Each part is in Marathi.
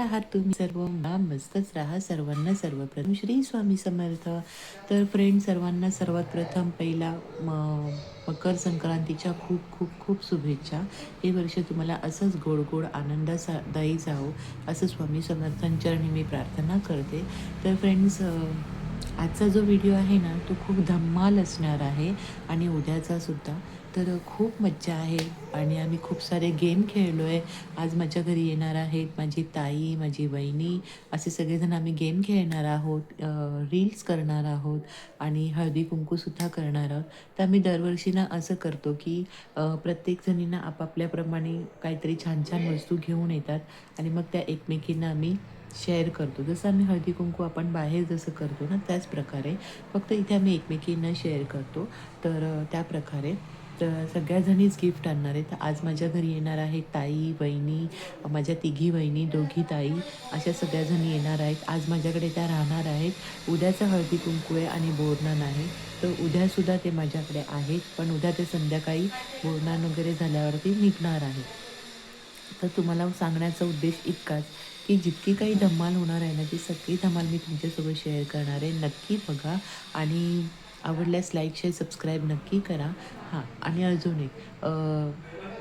आहात तुम्ही सर्व. मा मस्तच राहा सर्वांना सर्वप्रथम. श्री स्वामी समर्थ. तर फ्रेंड सर्वांना सर्वात प्रथम पहिला म मकर संक्रांतीच्या खूप खूप खूप शुभेच्छा. हे वर्ष तुम्हाला असंच गोड गोड आनंदादायी जावं असं स्वामी समर्थांचरणी मी प्रार्थना करते. तर फ्रेंड्स आजचा जो व्हिडिओ आहे ना तो खूप धम्माल असणार आहे आणि उद्याचासुद्धा तर खूप मज्जा आहे आणि आम्ही खूप सारे गेम खेळलो आहे आज माझ्या घरी येणार आहेत माझी ताई माझी वहिनी. असे सगळेजण आम्ही गेम खेळणार आहोत रील्स करणार आहोत आणि हळदी कुंकूसुद्धा करणार आहोत. तर आम्ही दरवर्षी ना असं करतो की प्रत्येकजणींना आपापल्याप्रमाणे काहीतरी छान छान वस्तू घेऊन येतात आणि मग त्या एकमेकींना आम्ही शेअर करतो. जसं आम्ही हळदी कुंकू आपण बाहेर जसं करतो ना त्याच प्रकारे. फक्त इथे आम्ही एकमेकींना शेअर करतो. तर त्या प्रकारे. तर सगळ्याजणीच गिफ्ट आणणार आहे तर आज माझ्या घरी येणार आहेत ताई वहिनी माझ्या तिघी वहिनी दोघी ताई. अशा सगळ्याजणी येणार आहेत. आज माझ्याकडे त्या राहणार आहेत. उद्याचं हळदी कुंकू आहे आणि बोरनान आहे. तर उद्यासुद्धा ते माझ्याकडे आहेत. पण उद्या ते संध्याकाळी बोरनान वगैरे झाल्यावरती निघणार आहे तर तुम्हाला सांगण्याचा उद्देश इतकाच की जितकी काही धमाल होणार आहे ना ती सगळी धमाल मी तुमच्यासोबत शेअर करणार आहे. नक्की बघा आणि आवडल्यास लाईक शेअर सबस्क्राईब नक्की करा. हां आणि अजून एक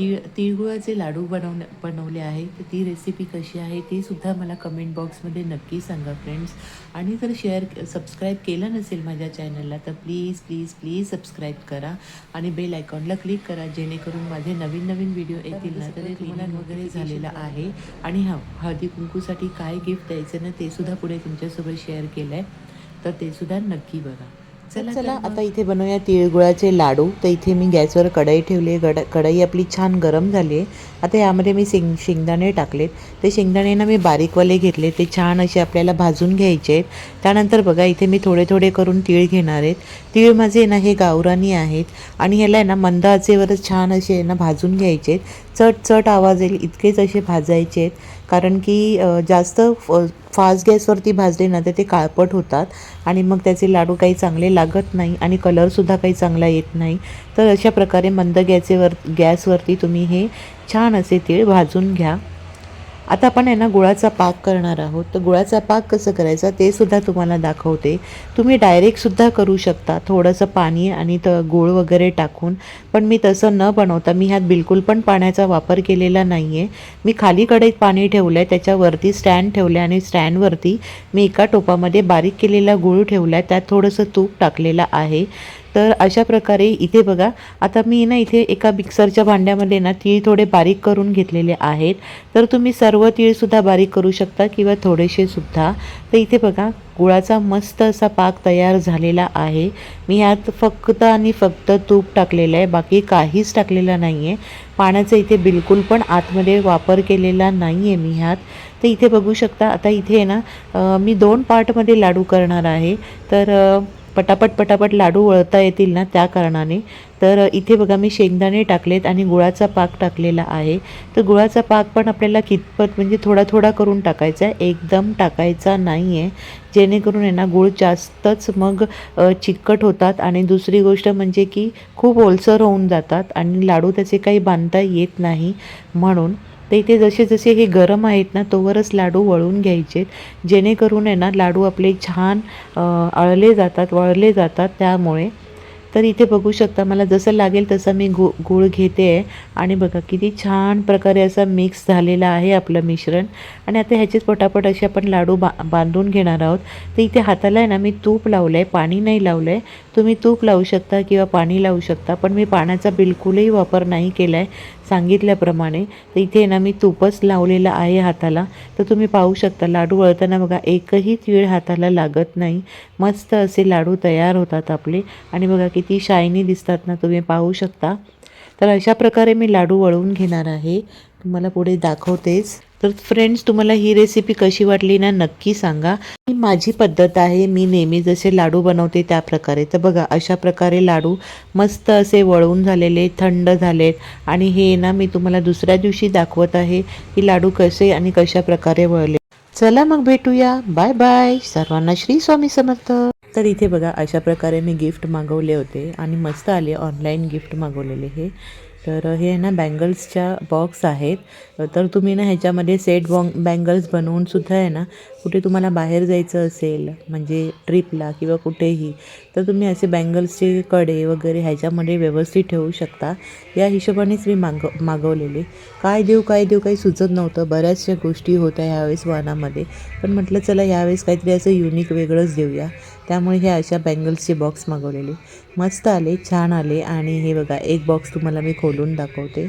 तीळ तिळगुळाचे लाडू बनवण्या बनवले आहे तर ती रेसिपी कशी आहे ती सुद्धा मला कमेंट बॉक्समध्ये नक्की सांगा फ्रेंड्स आणि जर शेअर सबस्क्राईब केलं नसेल माझ्या चॅनलला तर प्लीज प्लीज प्लीज सबस्क्राईब करा. आणि बेल आयकॉनला क्लिक करा जेणेकरून माझे नवीन नवीन व्हिडिओ येतील ना तर तुम्हाला वगैरे झालेलं आहे. आणि हां हळदी कुंकूसाठी काय गिफ्ट द्यायचं ना ते सुद्धा पुढे तुमच्यासोबत शेअर केलं आहे तर ते सुद्धा नक्की बघा. चला चला आता इथे बनवूया तिळगुळाचे लाडू. तर इथे मी गॅसवर कढई ठेवली गड कढई आपली छान गरम झाली आहे. आता यामध्ये मी शेंग शेंगदाणे टाकलेत. ते शेंगदाणे ना मी बारीकवाले घेतले ते छान असे आपल्याला भाजून घ्यायचे आहेत. त्यानंतर बघा इथे मी थोडे थोडे करून तीळ घेणार आहेत. तीळ माझे ना हे गावरानी आहेत. आणि ह्याला आहे ना मंद आचेवरच छान असे आहे ना भाजून घ्यायचे आहेत. चट चट आवाज येईल इतकेच असे भाजायचे आहेत. कारण की जास्त फ फास्ट गॅसवरती भाजले ना तर ते काळपट होतात आणि मग त्याचे लाडू काही चांगले लागत नाही आणि कलरसुद्धा काही चांगला येत नाही. तर अशा प्रकारे मंद गॅसेवर गॅसवरती तुम्ही हे छान असे तीळ भाजून घ्या. आता आपण आहे ना गुळाचा पाक करणार आहोत. तर गुळाचा पाक कसं करायचा ते सुद्धा तुम्हाला दाखवते. तुम्ही डायरेक्टसुद्धा करू शकता. थोडंसं पाणी आणि त गुळ वगैरे टाकून. पण मी तसं न बनवता मी ह्यात बिलकुल पण पाण्याचा वापर केलेला नाही आहे मी खाली कढईत पाणी ठेवलं आहे त्याच्यावरती स्टँड ठेवलं आहे आणि स्टँडवरती मी एका टोपामध्ये बारीक केलेला गूळ ठेवला आहे त्यात थोडंसं तूप टाकलेलं आहे. तर अशा प्रकारे इथे बघा आता मी ना इथे एका मिक्सरच्या भांड्यामध्ये ना तीळ थोडे बारीक करून घेतलेले आहेत. तर तुम्ही सर्व तीळसुद्धा बारीक करू शकता किंवा थोडेसेसुद्धा तर इथे बघा गुळाचा मस्त असा पाक तयार झालेला आहे. मी ह्यात फक्त आणि फक्त तूप टाकलेलं आहे बाकी काहीच टाकलेलं नाही आहे पाण्याचा इथे बिलकुल पण आतमध्ये वापर केलेला नाही आहे मी ह्यात. तर इथे बघू शकता आता इथे आहे ना मी दोन पार्टमध्ये लाडू करणार आहे. तर पटापट पटापट लाडू वळता येतील ना त्या कारणाने. तर इथे बघा मी शेंगदाणे टाकलेत आणि गुळाचा पाक टाकलेला आहे. तर गुळाचा पाक पण आपल्याला कितपत म्हणजे थोडा थोडा करून टाकायचा आहे. एकदम टाकायचा नाही आहे जेणेकरून आहे ना गुळ जास्तच मग चिकट होतात आणि दुसरी गोष्ट म्हणजे की खूप ओलसर होऊन जातात आणि लाडू त्याचे काही बांधता येत नाही म्हणून. तर इथे जसे जसे हे गरम आहेत ना तोवरच लाडू वळून घ्यायचे जेणेकरून आहे ना लाडू आपले छान अळले जातात वळले जातात त्यामुळे. तर इथे बघू शकता मला जसं लागेल तसं मी गु गूळ घेते. आहे आणि बघा किती छान प्रकारे असा मिक्स झालेला आहे आपलं मिश्रण. आणि आता ह्याचेच पटापट असे आपण लाडू बा बांधून घेणार आहोत. तर इथे हाताला आहे ना मी तूप लावलं आहे पाणी नाही लावलं आहे तुम्ही तूप लावू शकता किंवा पाणी लावू शकता. पण मी पाण्याचा बिलकुलही वापर नाही केला आहे सांगितल्याप्रमाणे तर इथे ना मी तूपच लावलेलं आहे हाताला. तर तुम्ही पाहू शकता लाडू वळताना बघा एकही तीळ हाताला लागत नाही. मस्त असे लाडू तयार होतात आपले. आणि बघा किती शायनी दिसतात ना तुम्ही पाहू शकता. तर अशा प्रकारे मी लाडू वळवून घेणार आहे. तुम्हाला पुढे दाखवतेच. तर फ्रेंड्स तुम्हाला ही रेसिपी कशी वाटली ना नक्की सांगा. ही माझी पद्धत आहे. मी नेहमी जसे लाडू बनवते त्या प्रकारे. तर बघा अशा प्रकारे लाडू मस्त असे वळून झालेले थंड झालेत आणि हे ना मी तुम्हाला दुसऱ्या दिवशी दाखवत आहे की लाडू कसे आणि कशा प्रकारे वळले. चला मग भेटूया. बाय बाय सर्वांना श्री स्वामी समर्थ. तर इथे बघा अशा प्रकारे मी गिफ्ट मागवले होते आणि मस्त आले ऑनलाईन गिफ्ट मागवलेले हे. तर हे आहे ना बँगल्सच्या बॉक्स आहेत. तर तुम्ही ना ह्याच्यामध्ये सेट बॉ बँगल्स बनवून सुद्धा आहे ना कुठे तुम्हाला बाहेर जायचं असेल म्हणजे ट्रिपला किंवा कुठेही तर तुम्ही असे बँगल्सचे कडे वगैरे ह्याच्यामध्ये व्यवस्थित ठेवू शकता. या हिशोबानेच मी माग मागवलेले. काय देऊ काय देऊ काही सुचत नव्हतं. बऱ्याचशा गोष्टी होत्या ह्यावेळेस वाहनामध्ये. पण म्हटलं चला ह्यावेळेस काहीतरी असं युनिक वेगळंच देऊया. त्यामुळे हे अशा बँगल्सचे बॉक्स मागवलेले. मस्त आले छान आले. आणि हे बघा एक बॉक्स तुम्हाला मी खोलून दाखवते.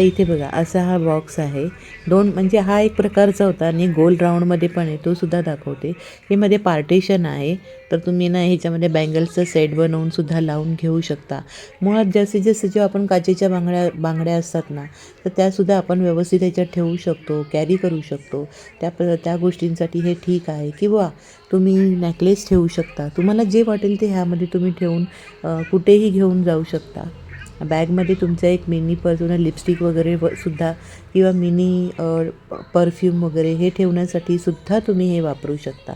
तर इथे बघा असा हा बॉक्स आहे. दोन म्हणजे हा एक प्रकारचा होता आणि गोल राऊंडमध्ये पण आहे तो सुद्धा दाखवते. हे मध्ये पार्टेशन आहे तर तुम्ही ना ह्याच्यामध्ये बँगल्सचा सेट बनवून सुद्धा लावून घेऊ शकता. मुळात जास्तीत जास्त जेव्हा आपण काचेच्या बांगड्या बांगड्या असतात ना तर त्यासुद्धा आपण व्यवस्थित ह्याच्यात ठेवू शकतो कॅरी करू शकतो. त्या प त्या गोष्टींसाठी हे ठीक आहे. किंवा तुम्ही नेकलेस ठेवू शकता. तुम्हाला जे वाटेल ते ह्यामध्ये तुम्ही ठेवून कुठेही घेऊन जाऊ शकता. बॅगमध्ये तुमचा एक मिनी पर्फ्यूम लिपस्टिक वगैरे व सुद्धा किंवा मिनी परफ्यूम वगैरे हे ठेवण्यासाठी सुद्धा तुम्ही हे वापरू शकता.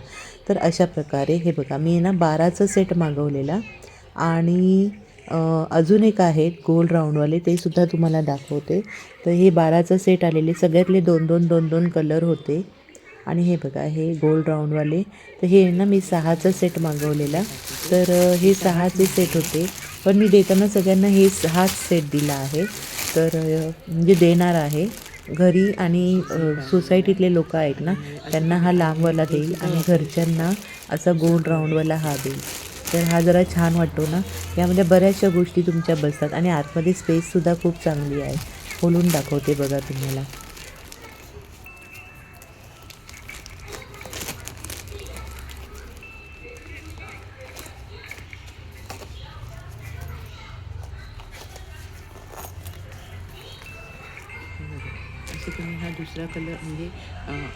तर अशा प्रकारे हे बघा मी ना बाराचा सेट मागवलेला आणि अजून एक आहेत गोल राऊंडवाले ते सुद्धा तुम्हाला दाखवते. तर हे बाराचं सेट आलेले सगळ्यातले दोन दोन दोन दोन कलर होते. आणि हे बघा हे गोल राऊंडवाले तर हे ना मी सहाचा सेट मागवलेला. तर हे सहाचे सेट होते. पण मी देताना सगळ्यांना हे हाच सेट दिला आहे. तर म्हणजे देणार आहे. घरी आणि सोसायटीतले लोक आहेत ना त्यांना हा लांबवाला देईल आणि घरच्यांना असा गोल राऊंडवाला हा देईल. तर हा जरा छान वाटतो ना. यामध्ये बऱ्याचशा गोष्टी तुमच्या बसतात आणि आतमध्ये स्पेससुद्धा खूप चांगली आहे. खोलून दाखवते बघा तुम्हाला. कलर म्हणजे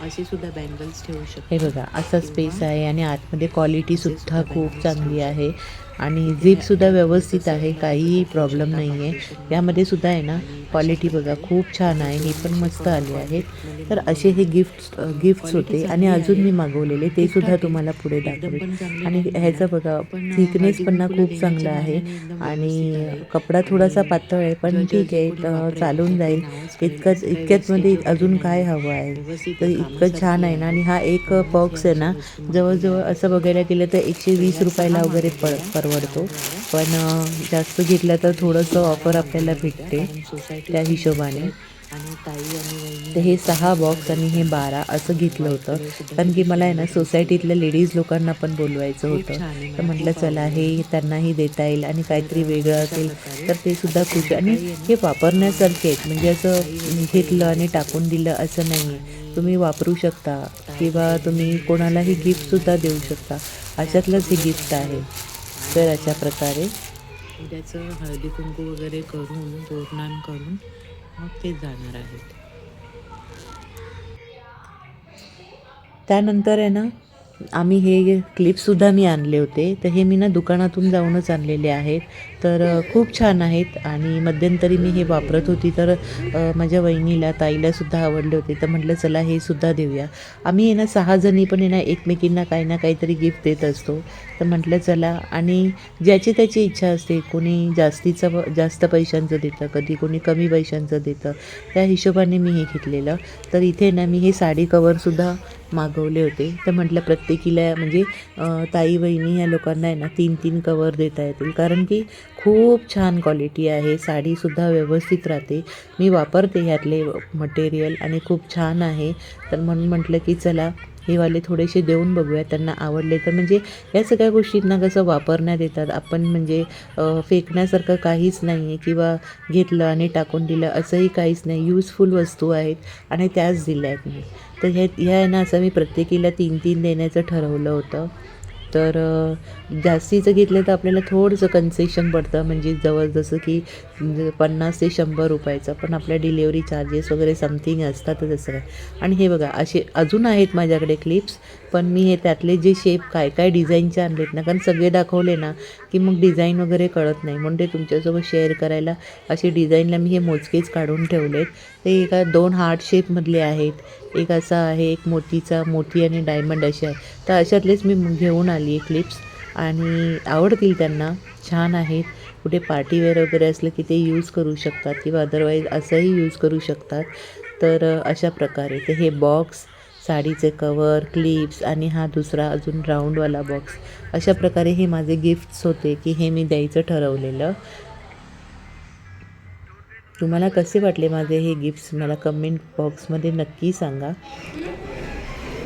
असे सुद्धा बँगल्स ठेवू शकता. हे बघा असा स्पेस आहे आणि आतमध्ये क्वालिटी सुद्धा खूप चांगली आहे. आणि झिपसुद्धा व्यवस्थित आहे काहीही प्रॉब्लेम नाही आहे यामध्ये सुद्धा आहे ना क्वालिटी बघा खूप छान आहे. ही पण मस्त आली आहे तर असे हे गिफ्ट गिफ्ट्स होते आणि अजून मी मागवलेले ते सुद्धा तुम्हाला पुढे दाखवेल. आणि ह्याचा बघा थिकनेस पण ना खूप चांगला आहे. आणि कपडा थोडासा पातळ आहे पण ठीक आहे चालून जाईल. इतकंच इतक्यात मध्ये अजून काय हवं आहे. तर इतकं छान आहे ना? आणि हा एक बॉक्स आहे ना? जवळजवळ असं बघायला गेलं तर एकशे वीस रुपयाला वगैरे प परवडतो. पण जास्त घेतलं तर थोडंसं ऑफर आपल्याला भेटते त्या हिशोबाने. तर हे सहा बॉक्स आणि हे बारा असं घेतलं होतं. कारण की मला आहे ना सोसायटीतल्या लेडीज लोकांना पण बोलवायचं होतं. तर म्हटलं चला हे त्यांनाही देता येईल आणि काहीतरी वेगळं असेल तर ते सुद्धा खुश आणि हे वापरण्यासारखे आहेत म्हणजे असं घेतलं आणि टाकून दिलं असं नाही आहे तुम्ही वापरू शकता किंवा तुम्ही कोणालाही गिफ्टसुद्धा देऊ शकता. अशातलंच हे गिफ्ट आहे. तर अशा प्रकारे. उद्याचं हळदी कुंकू वगैरे करून तोरणण करून मग ते जाणार आहेत त्यानंतर आहे ना आम्ही हे क्लिपसुद्धा मी आणले होते. तर हे मी ना दुकानातून जाऊनच आणलेले आहेत. तर खूप छान आहेत आणि मध्यंतरी मी हे वापरत होती. तर माझ्या वहिनीला ताईलासुद्धा आवडले होते. तर म्हटलं चला हे सुद्धा देऊया. आम्ही आहे ना सहा जणी पण आहे ना एकमेकींना काही ना काहीतरी गिफ्ट देत असतो. तर म्हटलं चला. आणि ज्याची त्याची इच्छा असते कोणी जास्तीचं प- जास्त पैशांचं देतं कधी कोणी कमी पैशांचं देतं त्या हिशोबाने मी हे घेतलेलं. तर इथे ना मी हे साडी कवरसुद्धा मागवले होते. तर म्हटलं प्रत्येकीला म्हणजे ताई बहिणी या लोकांना आहे ना तीन तीन कवर देता येतील. कारण की खूप छान क्वालिटी आहे. साडीसुद्धा व्यवस्थित राहते. मी वापरते ह्यातले मटेरियल आणि खूप छान आहे. तर म्हणून म्हटलं की चला हे वाले थोडेसे देऊन बघूया त्यांना आवडले तर. म्हणजे या सगळ्या गोष्टींना कसं वापरण्यात येतात आपण म्हणजे फेकण्यासारखं काहीच नाही आहे किंवा घेतलं आणि टाकून दिलं असंही काहीच नाही. यूजफुल वस्तू आहेत आणि त्याच दिल्या आहेत मी. तर ह्या ह्या ना असं मी प्रत्येकीला तीन तीन देण्याचं ठरवलं होतं. तर जास्तीचं घेतलं तर आपल्याला थोडंसं कन्सेशन पडतं. म्हणजे जवळ जसं की पन्नास ते शंभर रुपयाचं. पण आपल्या डिलेवरी चार्जेस वगैरे समथिंग असतातच असं काय. आणि हे बघा असे अजून आहेत माझ्याकडे क्लिप्स पण मी हे त्यातले जे शेप काय काय डिझाईनचे आणलेत ना कारण सगळे दाखवले ना की मग डिझाईन वगैरे कळत नाही. म्हणून ते तुमच्यासोबत शेअर करायला असे डिझाईनला मी हे मोजकेच काढून ठेवलेत. ते एका दोन हार्ट शेपमधले आहेत. एक असा आहे एक मोतीचा मोती आणि डायमंड असे आहे. तर अशातलेच मी घेऊन आली आहे क्लिप्स आणि आवडतील त्यांना छान आहेत. कुठे पार्टीवेअर वगैरे असलं की ते यूज करू शकतात किंवा अदरवाईज असंही यूज करू शकतात. तर अशा प्रकारे. ते हे बॉक्स साडीचे कवर क्लिप्स आणि हा दुसरा अजून राऊंडवाला बॉक्स अशा प्रकारे हे माझे गिफ्ट्स होते की हे मी द्यायचं ठरवलेलं. तुम्हाला कसे वाटले माझे हे गिफ्ट्स मला कमेंट बॉक्समध्ये नक्की सांगा.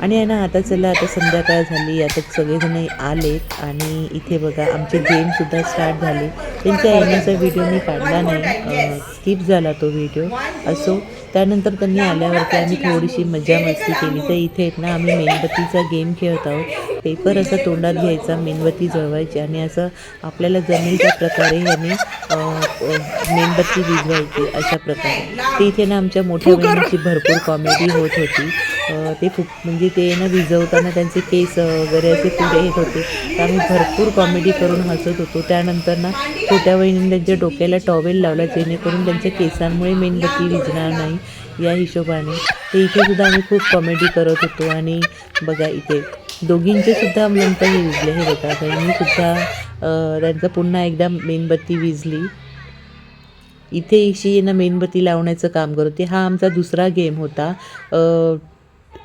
आणि आहे ना आता चला आता संध्याकाळ झाली आता सगळेजण आलेत आणि इथे बघा आमचे गेमसुद्धा स्टार्ट झाले. त्यांच्या येण्याचा व्हिडिओ मी काढला नाही. स्किप झाला तो व्हिडिओ असो त्यानंतर त्यांनी आल्यावरती आम्ही थोडीशी मजा मस्ती केली. तर इथे आहेत ना आम्ही मेणबत्तीचा गेम खेळत आहोत. पेपर असा तोंडात घ्यायचा मेणबत्ती जळवायची आणि असं आपल्याला जमेल त्या प्रकारे अ, मेणबत्ती विझवायची अशा प्रकारे. ते इथे ना आमच्या मोठ्या बहिणीची भरपूर कॉमेडी होत होती. ते खूप म्हणजे ते ना विजवताना त्यांचे केस वगैरे असे पुढे येत होते. तर आम्ही भरपूर कॉमेडी करून हसत होतो. त्यानंतर ना छोट्या बहिणीने त्यांच्या डोक्याला टॉवेल लावला जेणेकरून त्यांच्या केसांमुळे मेणबत्ती विझणार नाही या हिशोबाने. ते इथे सुद्धा आम्ही खूप कॉमेडी करत होतो आणि बघा इथे दोघींचे सुद्धा नंतर हे विजले हे बघा. बहिणीसुद्धा सुद्धा त्यांचं पुन्हा एकदा मेणबत्ती विजली. इथे इशी ना मेणबत्ती लावण्याचं काम करत. होती हा आमचा दुसरा गेम होता.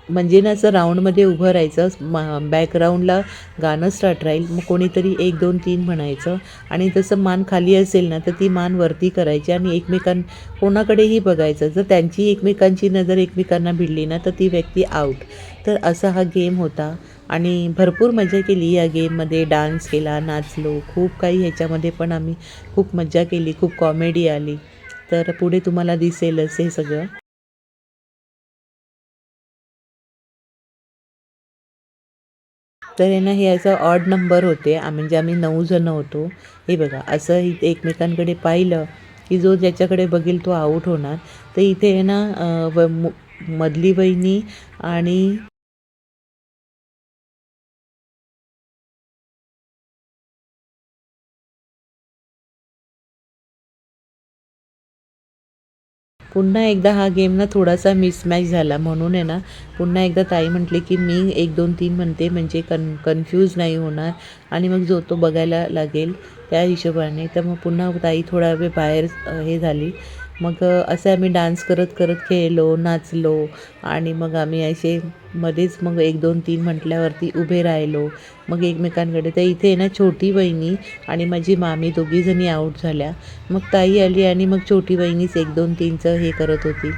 म्हणजे ना असं राऊंडमध्ये उभं राहायचं मा बॅकग्राऊंडला गाणं स्टार्ट राहील मग कोणीतरी एक दोन तीन म्हणायचं. आणि जसं मान खाली असेल ना तर ती मान वरती करायची आणि एकमेकां कोणाकडेही बघायचं. जर त्यांची एकमेकांची नजर एकमेकांना भिडली ना तर ती व्यक्ती आऊट तर असा हा गेम होता. आणि भरपूर मजा केली या गेममध्ये डान्स केला नाचलो खूप काही ह्याच्यामध्ये पण आम्ही खूप मजा केली खूप कॉमेडी आली. तर पुढे तुम्हाला दिसेलच हे सगळं. तर आहे ना हे असं ऑड नंबर होते. म्हणजे आम्ही नऊ जण होतो. हे बघा असं इथे एकमेकांकडे पाहिलं की जो ज्याच्याकडे बघेल तो आऊट होणार. तर इथे आहे ना व- मधली वहिनी आणि पुन्हा एकदा हा गेम ना थोडासा मिसमॅच झाला. म्हणून आहे ना पुन्हा एकदा ताई म्हटली की मी एक दोन तीन म्हणते म्हणजे कन कन्फ्यूज नाही होणार. आणि मग जो तो बघायला लागेल त्या हिशोबाने. तर मग पुन्हा ताई थोडा वेळ बाहेर हे झाली. मग असे असं आम्ही डान्स करत करत खेळलो नाचलो. आणि मग आम्ही असे मध्येच मग एक दोन तीन म्हटल्यावरती उभे राहिलो. मग एकमेकांकडे तर इथे ना छोटी बहिणी आणि माझी मामी दोघीजणी आऊट झाल्या. मग ताई आली आणि मग छोटी बहिणीच एक दोन तीनचं हे करत होती.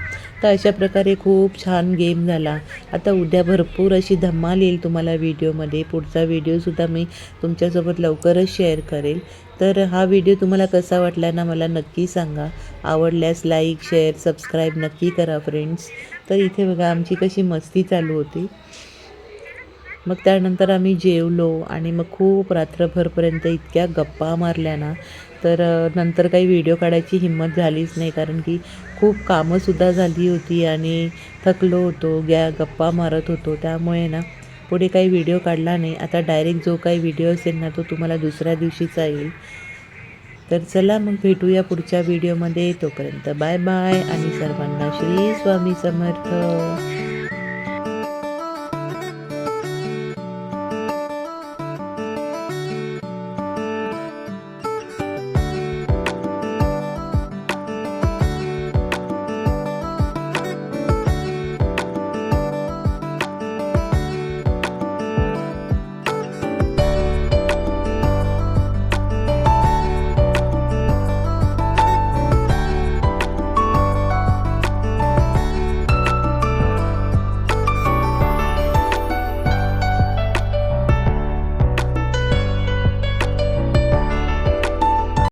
तर अशा प्रकारे खूप छान गेम झाला. आता उद्या भरपूर अशी धमाल येईल तुम्हाला व्हिडिओमध्ये. पुढचा व्हिडिओसुद्धा मी तुमच्यासोबत लवकरच शेअर करेल. तर हा व्हिडिओ तुम्हाला कसा वाटला ना मला नक्की सांगा. आवडल्यास लाईक शेअर सबस्क्राईब नक्की करा फ्रेंड्स तर इथे बघा आमची कशी मस्ती चालू होती. मग त्यानंतर आम्ही जेवलो आणि मग खूप रात्रभरपर्यंत इतक्या गप्पा मारल्या ना तर नंतर काही व्हिडिओ काढायची हिंमत झालीच नाही कारण की खूप कामंसुद्धा झाली होती आणि थकलो होतो गॅ गप्पा मारत होतो. त्यामुळे ना पुढे काही व्हिडिओ काढला नाही. आता डायरेक्ट जो काही व्हिडिओ असेल ना तो तुम्हाला दुसऱ्या दिवशीचा येईल तर चला मग भेटूया पुढच्या व्हिडिओमध्ये तोपर्यंत बाय बाय आणि सर्वांना श्री स्वामी समर्थ.